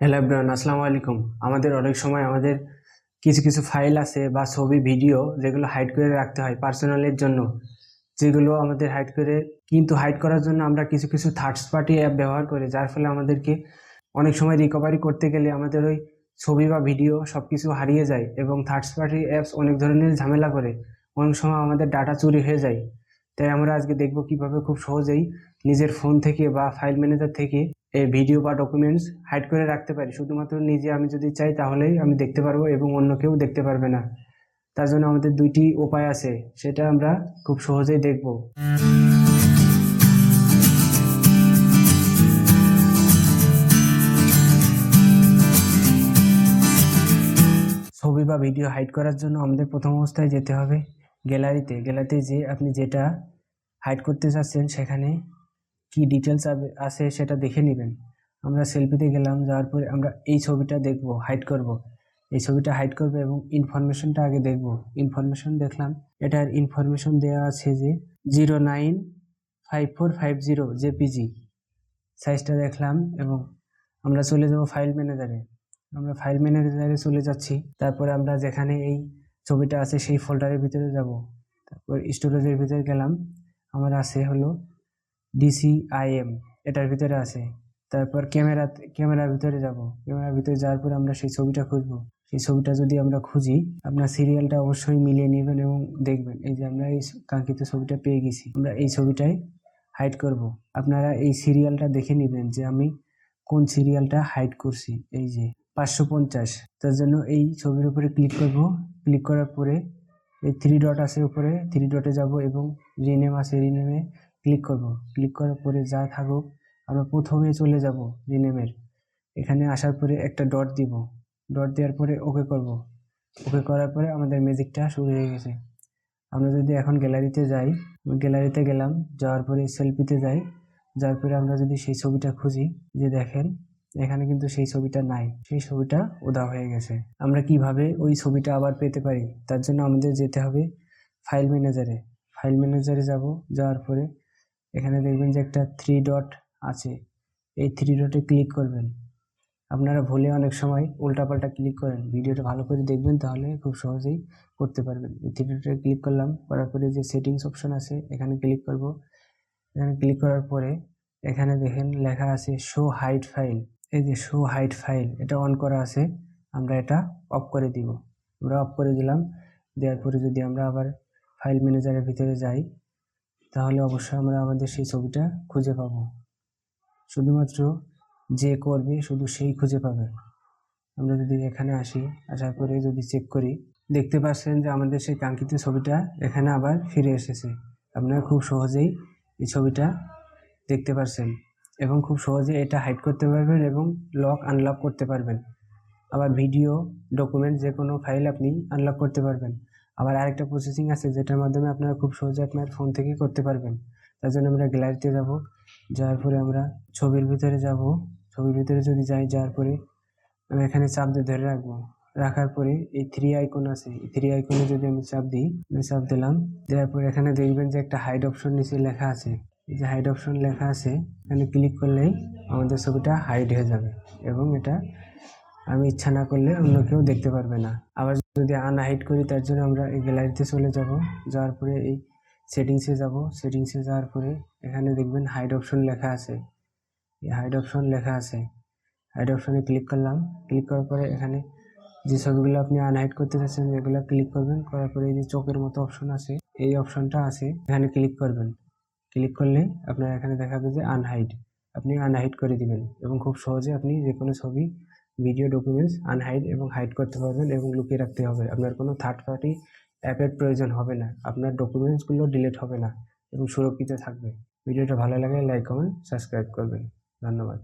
Hello everyone, আসসালামু আলাইকুম। আমাদের অনেক সময় আমাদের কিছু কিছু ফাইল আছে বা ছবি, ভিডিও যেগুলো হাইড করে রাখতে হয় পার্সোনালের জন্য। যেগুলো আমাদের হাইড করে, কিন্তু হাইড করার জন্য আমরা কিছু কিছু থার্ড পার্টি অ্যাপ ব্যবহার করি, যার ফলে আমাদেরকে অনেক সময় রিকভারি করতে গেলে আমাদের ওই ছবি বা ভিডিও সব কিছু হারিয়ে যায় এবং থার্ড পার্টি অ্যাপস অনেক ধরনের ঝামেলা করে। অনেক সময় আমাদের ডাটা চুরি হয়ে যায়। তাই আমরা আজকে দেখব কীভাবে খুব সহজেই নিজের ফোন থেকে বা ফাইল ম্যানেজার থেকে এই ভিডিও বা ডকুমেন্টস হাইড করে রাখতে পারি। শুধুমাত্র নিজে আমি যদি চাই তাহলেই আমি দেখতে পারব এবং অন্য কেউ দেখতে পারবে না। তার জন্য আমাদের দুইটি উপায় আছে, সেটা আমরা খুব সহজেই দেখব। ছবি বা ভিডিও হাইড করার জন্য আমাদের প্রথম অবস্থায় যেতে হবে। গ্যালারিতে গ্যালারিতে যে আপনি যেটা হাইড করতে চাচ্ছেন সেখানে কি ডিটেলস আছে সেটা দেখে নেবেন। আমরা সেলফিতে গেলাম, যাওয়ার পরে আমরা এই ছবিটা দেখব হাইড করব। এই ছবিটা হাইড করব এবং ইনফরমেশনটা আগে দেখব। ইনফরমেশন দেখলাম, এটার ইনফরমেশন দেওয়া আছে যে zero nine five four five zero JPG সাইজটা দেখলাম এবং আমরা চলে যাব ফাইল ম্যানেজারে আমরা ফাইল ম্যানেজারে চলে যাচ্ছি, তারপরে আমরা যেখানে এই ছবিটা আছে, সেই ফোল্ডারের ভিতরে যাব। তারপর স্টোরেজের ভিতরে গেলাম। আমার আছে হলো ডিসিআইএম এটার ভিতরে আছে। তারপর ক্যামেরা ক্যামেরার ভিতরে যাব। ক্যামেরার ভিতরে যাওয়ার পর আমরা সেই ছবিটা খুঁজবো। সেই ছবিটা যদি আমরা খুঁজি, আপনার সিরিয়ালটা অবশ্যই মিলিয়ে নেবেন এবং দেখবেন। এই যে আমরা এই কাঙ্ক্ষিত ছবিটা পেয়ে গেছি। আমরা এই ছবিটাই হাইড করব। আপনারা এই সিরিয়ালটা দেখে নেবেন যে আমি কোন সিরিয়ালটা হাইড করছি। এই যে পাঁচশো পঞ্চাশ। তার জন্য এই ছবির উপরে ক্লিক করব। ক্লিক করার পরে এই থ্রি ডট আছে উপরে থ্রি ডটে যাব এবং রিনেম আছে রিনেমে ক্লিক করব। ক্লিক করার পরে যা থাকুক, আমরা প্রথমে চলে যাব রিনেমের এখানে আসার পরে একটা ডট দিব। ডট দেওয়ার পরে ওকে করব। ওকে করার পরে আমাদের ম্যাজিকটা শুরু হয়ে গেছে। আমরা যদি এখন গ্যালারিতে যাই গ্যালারিতে গেলাম, যাওয়ার পরে সেলফিতে যাই। যার পরে আমরা যদি সেই ছবিটা খুঁজি, যে দেখেন এখানে কিন্তু সেই ছবিটা নাই। সেই ছবিটা উদা হয়ে গেছে। আমরা কীভাবে ওই ছবিটা আবার পেতে পারি? তার জন্য আমাদের যেতে হবে ফাইল ম্যানেজারে। ফাইল ম্যানেজারে যাব, যাওয়ার পরে এখানে দেখবেন যে একটা থ্রি ডট আছে। এই থ্রি ডটে ক্লিক করবেন। আপনারা ভুলে অনেক সময় উল্টাপাল্টা ক্লিক করেন। ভিডিওটা ভালো করে দেখবেন, তাহলে খুব সহজেই করতে পারবেন। এই থ্রি ডটে ক্লিক করলাম, করার পরে যে সেটিংস অপশন আছে, এখানে ক্লিক করব। এখানে ক্লিক করার পরে এখানে দেখেন লেখা আছে শো হাইট ফাইল। এই যে শো হাইট ফাইল এটা অন করা আছে, আমরা এটা অফ করে দিব। আমরা অফ করে দিলাম, দেওয়ার পরে যদি আমরা আবার ফাইল ম্যানেজারের ভিতরে যাই, তাহলে অবশ্যই আমরা আমাদের সেই ছবিটা খুঁজে পাব। শুধুমাত্র যে করবে শুধু সেই খুঁজে পাবে। আমরা যদি এখানে আসি, আসার পরে যদি চেক করি, দেখতে পাচ্ছেন যে আমাদের সেই কাঙ্ক্ষিত ছবিটা এখানে আবার ফিরে এসেছে। আপনারা খুব সহজেই এই ছবিটা দেখতে পারছেন। এবং খুব সহজে এটা হাইড করতে পারবেন এবং লক আনলক করতে পারবেন। আবার ভিডিও ডকুমেন্ট যে কোনো ফাইল আপনি আনলক করতে পারবেন। আবার আরেকটা প্রসেসিং আছে যেটার মাধ্যমে আপনারা খুব সহজে আপনার ফোন থেকে করতে পারবেন। তার জন্য আমরা গ্যালারিতে যাব। যাওয়ার পরে আমরা ছবির ভিতরে যাব। ছবির ভিতরে যদি যাই, যাওয়ার পরে আমি এখানে চাপ দিয়ে ধরে রাখব। রাখার পরে এই থ্রি আইকন আছে। এই থ্রি আইকনে যদি আমি চাপ দিই, আমি চাপ দিলাম। দেওয়ার পরে এখানে দেখবেন যে একটা হাইড অপশন নিচে লেখা আছে। এই যে হাইড অপশন লেখা আছে, এখানে ক্লিক করলেই আমাদের ছবিটা হাইড হয়ে যাবে এবং এটা আমি ইচ্ছা না করলে অন্য কেউ দেখতে পারবে না। আবার যদি আনহাইড করি, তার জন্য আমরা এই গ্যালারিতে চলে যাব। যাওয়ার পরে এই সেটিংসে যাব। সেটিংসে যাওয়ার পরে এখানে দেখবেন হাইড অপশন লেখা আছে। এই হাইড অপশন লেখা আছে। হাইড অপশনে ক্লিক করলাম। ক্লিক করার পরে এখানে যে ছবিগুলো আপনি আনহাইড করতে চাচ্ছেন, এগুলো ক্লিক করবেন। করার পরে এই যে চোখের মতো অপশন আছে, এই অপশনটা আছে। এখানে ক্লিক করবেন। ক্লিক করলে আপনার এখানে দেখাবে যে আনহাইড আপনি আনহাইড করে দিবেন এবং খুব সহজে আপনি যে কোনো ছবি ভিডিও ডকুমেন্টস আনহাইড এবং হাইড করতে পারবেন এবং লুকিয়ে রাখতে হবে। আপনার কোনো থার্ড পার্টি অ্যাপের প্রয়োজন হবে না। আপনার ডকুমেন্টসগুলো ডিলিট হবে না এবং সুরক্ষিত থাকবে। ভিডিওটা ভালো লাগলে লাইক কমেন্ট সাবস্ক্রাইব করবেন। ধন্যবাদ।